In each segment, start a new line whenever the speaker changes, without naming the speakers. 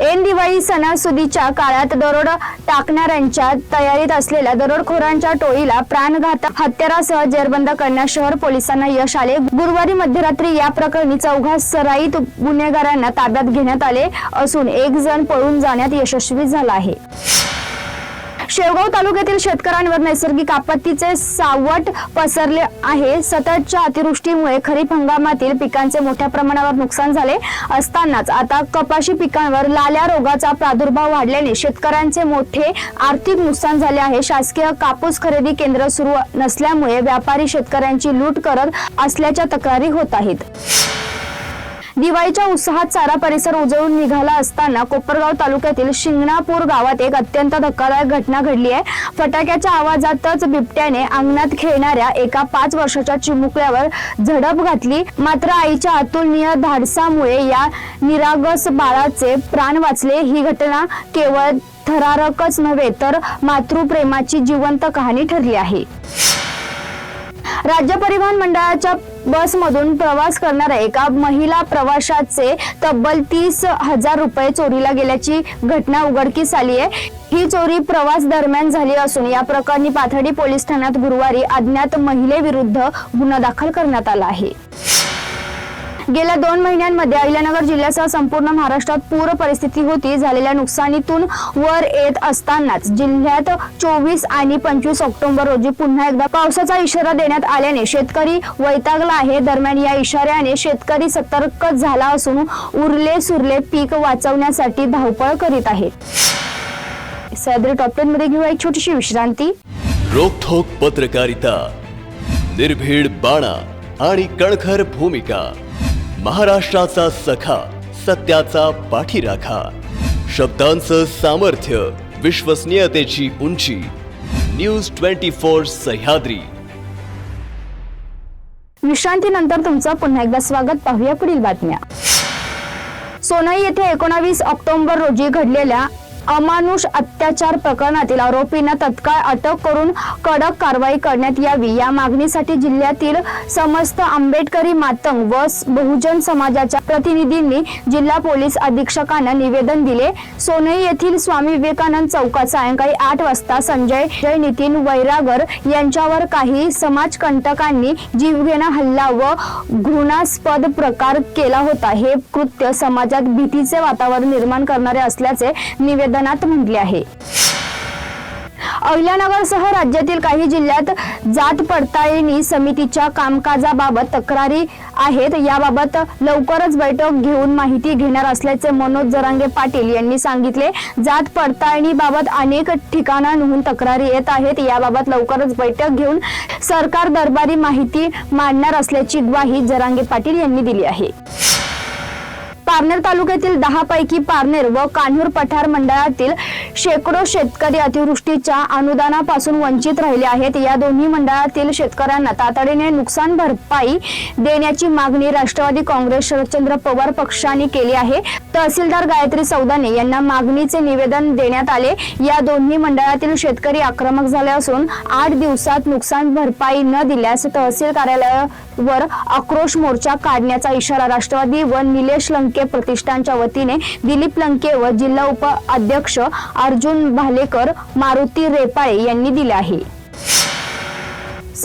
ऐन दिवाळी सणासुदीच्या काळात दरोड टाकणाऱ्यांच्या तयारीत असलेल्या दरोडखोरांच्या टोळीला प्राणघातक हत्यारासह जेरबंद करण्यास शहर पोलिसांना यश आले. गुरुवारी मध्यरात्री या प्रकरणी चौघा सराईत गुन्हेगारांना ताब्यात घेण्यात आले असून एक जण पळून जाण्यात यशस्वी झाला आहे. शेवगाव तालुक्यातील शेतकऱ्यांवर नैसर्गिक आपत्तीचे सावट पसरले आहे. सततच्या अतिवृष्टीमुळे खरीप हंगामातील पिकांचे मोठ्या प्रमाणावर नुकसान झाले असतानाच आता कपाशी पिकांवर लाल्या रोगाचा प्रादुर्भाव वाढल्याने शेतकऱ्यांचे मोठे आर्थिक नुकसान झाले आहे. शासकीय कापूस खरेदी केंद्र सुरू नसल्यामुळे व्यापारी शेतकऱ्यांची लूट करत असल्याच्या तक्रारी होत आहेत. दिवाळीच्या उत्साहात सारा परिसर उजळून निघाला असताना कोपरगाव तालुक्यातील शिंगणापूर गावात एक अत्यंत धक्कादायक घटना घडली आहे. फटाक्याच्या आवाजातच बिबट्याने अंगणात खेळणाऱ्या एका पाच वर्षाच्या चिमुकल्यावर झडप घातली. मात्र आईच्या अतुलनीय धाडसामुळे या निरागस बाळाचे प्राण वाचले. ही घटना केवळ थरारकच नव्हे तर मातृप्रेमाची जिवंत कहाणी ठरली आहे. राज्य परिवहन मंडळाच्या बसमधून प्रवास करणाऱ्या एका महिला प्रवाशाचे तब्बल तीस हजार रुपये चोरीला गेल्याची घटना उघडकीस आली आहे. ही चोरी प्रवास दरम्यान झाली असून या प्रकरणी पाथर्डी पोलीस ठाण्यात गुरुवारी अज्ञात महिलेविरुद्ध गुन्हा दाखल करण्यात आला आहे. गेल्या दोन महिन्यांमध्ये अहिल्यानगर जिल्ह्यासह संपूर्ण महाराष्ट्रात पूर परिस्थिती होती. झालेल्या नुकसानीतून वर येत असतानाच जिल्ह्यात चोवीस आणि पंचवीस ऑक्टोबर रोजी पुन्हा एकदा पावसाचा इशारा देण्यात आल्याने शेतकरी वैतागला आहे. दरम्यान या इशाऱ्याने शेतकरी सतर्क झाला असून उरले सुरले पीक वाचवण्यासाठी धावपळ करीत आहेत. सह्याद्री टॉप टेन मध्ये घेऊया एक छोटीशी विश्रांती.
रोखोक पत्रकारिता निर्भीड बाणा आणि कणखर भूमिका. महाराष्ट्राचा सखा सत्याचा पाठीराखा. शब्दांचं सामर्थ्य विश्वसनीयतेची उंची. News twenty four Sahyadri.
विश्रांतीनंतर तुमचं पुन्हा एकदा स्वागत पाहूया पुढील बातम्या. सोनई येथे एकोणावीस ऑक्टोबर रोजी घडलेल्या अमानुष अत्याचार प्रकरणातील आरोपींना तत्काळ अटक करून कडक कारवाई करण्यात यावी. या मागणीसाठी जिल्ह्यातील समस्त आंबेडकरी मातंग व बहुजन समाजाच्या प्रतिनिधींनी जिल्हा पोलीस अधीक्षकांना निवेदन दिले. सोनई येथील स्वामी विवेकानंद चौकात सायंकाळी आठ वाजता संजय जय नितीन वैरागर यांच्यावर काही समाजकंटकांनी जीवघेणा हल्ला व घृणास्पद प्रकार केला होता. हे कृत्य समाजात भीतीचे वातावरण निर्माण करणारे असल्याचे निवेदन निवेदनात म्हटले आहे. अहिल्यानगरसह राज्यातील काही जिल्ह्यात जात पडताळणी समितीच्या कामकाजाबाबत तक्रारी आहेत. याबाबत लवकरच बैठक घेऊन माहिती घेणार असल्याचे मनोज जरांगे पाटील यांनी सांगितले. जात पडताळणीबाबत अनेक ठिकाणांहून तक्रारी येत आहेत. याबाबत लवकरच बैठक घेऊन सरकार दरबारी माहिती मांडणार असल्याची ग्वाही जरांगे पाटील यांनी दिली आहे. पारनेर तालुक्यातील दहा पैकी पारनेर व कान्हूर पठार मंडळातील शेकडो शेतकरी अतिवृष्टीच्या अनुदानापासून वंचित राहिले आहेत. या दोन्ही मंडळातील शेतकऱ्यांना तातडीने नुकसान भरपाई देण्याची मागणी राष्ट्रवादी काँग्रेस शरदचंद्र पवार पक्षाने केली आहे. तहसीलदार गायत्री सौदाने यांना मागणीचे निवेदन देण्यात आले. या दोन्ही मंडळातील शेतकरी आक्रमक झाले असून आठ दिवसात नुकसान भरपाई न दिल्यास तहसील कार्यालयावर आक्रोश मोर्चा काढण्याचा इशारा राष्ट्रवादी व निलेश लंके प्रतिष्ठानच्या वतीने दिलीप लंके व जिल्हा उपाध्यक्ष अर्जुन भालेकर मारुती रेपाळे यांनी दिले आहे.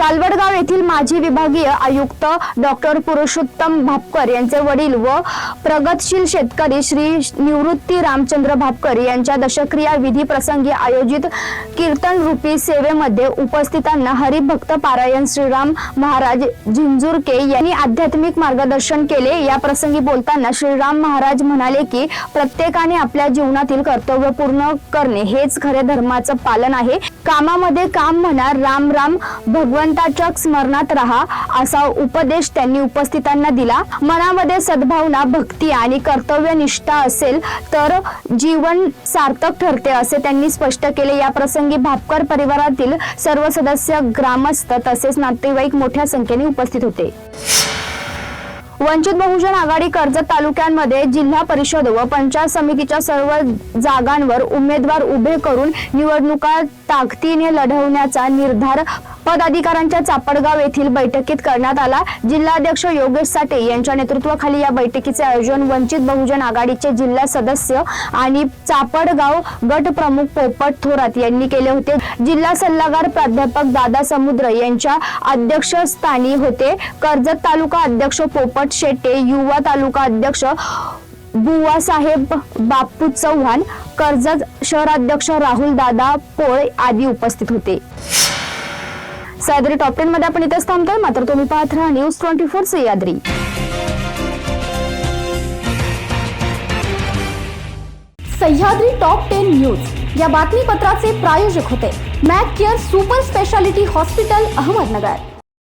सालवडगाव येथील माजी विभागीय आयुक्त डॉक्टर पुरुषोत्तम भापकर यांचे वडील व प्रगतशील शेतकरी श्री निवृत्ती रामचंद्र भापकर यांच्या दशक्रिया विधी प्रसंगी आयोजित कीर्तन रूपी सेवेमध्ये उपस्थितांना हरिभक्त पारायण श्रीराम महाराज झिंजुरके यांनी आध्यात्मिक मार्गदर्शन केले. या प्रसंगी बोलताना श्रीराम महाराज म्हणाले की प्रत्येकाने आपल्या जीवनातील कर्तव्य पूर्ण करणे हेच खरे धर्माचं पालन आहे. कामामध्ये काम म्हणा राम राम भगवंताच्या स्मरणात राहा असा उपदेश त्यांनी उपस्थितांना दिला. मनामध्ये सद्भावना भक्ती आणि कर्तव्यनिष्ठा असेल तर जीवन सार्थक ठरते असे त्यांनी स्पष्ट केले. या प्रसंगी भापकर परिवारातील सर्व सदस्य ग्रामस्थ तसेच नातेवाईक मोठ्या संख्येने उपस्थित होते. वंचित बहुजन आघाडी कर्जत तालुक्यांमध्ये जिल्हा परिषद व पंचायत समितीच्या सर्व जागांवर उमेदवार उभे करून निवडणुका ताकदीने लढवण्याचा निर्धार पदाधिकाऱ्यांच्या चापडगाव येथील बैठकीत करण्यात आला. जिल्हाध्यक्ष योगेश साठे यांच्या नेतृत्वाखाली या बैठकीचे आयोजन वंचित बहुजन आघाडीचे जिल्हा सदस्य आणि चापडगाव गट प्रमुख पोपट थोरात यांनी केले होते. जिल्हा सल्लागार प्राध्यापक दादा समुद्र यांच्या अध्यक्षस्थानी होते. कर्जत तालुका अध्यक्ष पोपट शेट्टे युवा तालुका अध्यक्ष बुवासाहेब बापू चव्हाण कर्जत शहराध्यक्ष राहुल दादा पोळ आदी उपस्थित होते. सह्याद्री टॉप टेन मध्ये आपण इथेच थांबतोय. मात्र तुम्ही पाहत राहा news twenty four Sahyadri
Sahyadri top ten news या बातमीपत्राचे प्रायोजक होते. Mac Care super speciality hospital Ahmednagar.